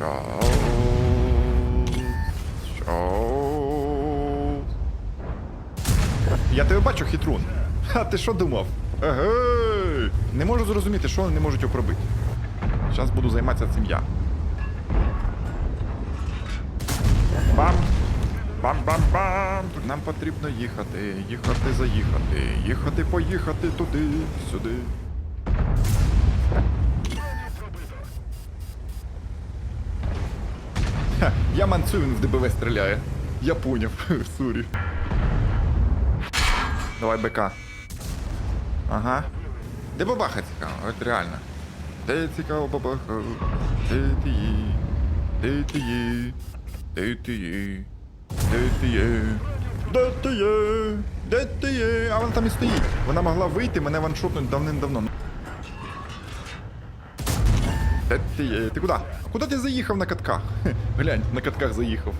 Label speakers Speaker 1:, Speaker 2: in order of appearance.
Speaker 1: Щас. Щас. Я тебе бачу, хитрун. А ти що думав? Егей! Не можу зрозуміти, що вони не можуть його пробити. Зараз буду займатися цим я. Бам! Бам-бам-бам! Нам потрібно їхати, їхати, заїхати, їхати, поїхати туди, сюди. Ха, я манцую, він в ДБВ стріляє. Я поняв, сурі. Давай БК. Ага. Де бабаха цікаво, от реально. Де цікаво бабаха? Де ти є? Де ти є? Де ти є? Де ти є? Де ти є? Де ти є? А вона там і стоїть. Вона могла вийти, мене ваншотнути давним-давно. Де ти є? Ти куди? Куди ти заїхав на катках? Глянь, на катках заїхав.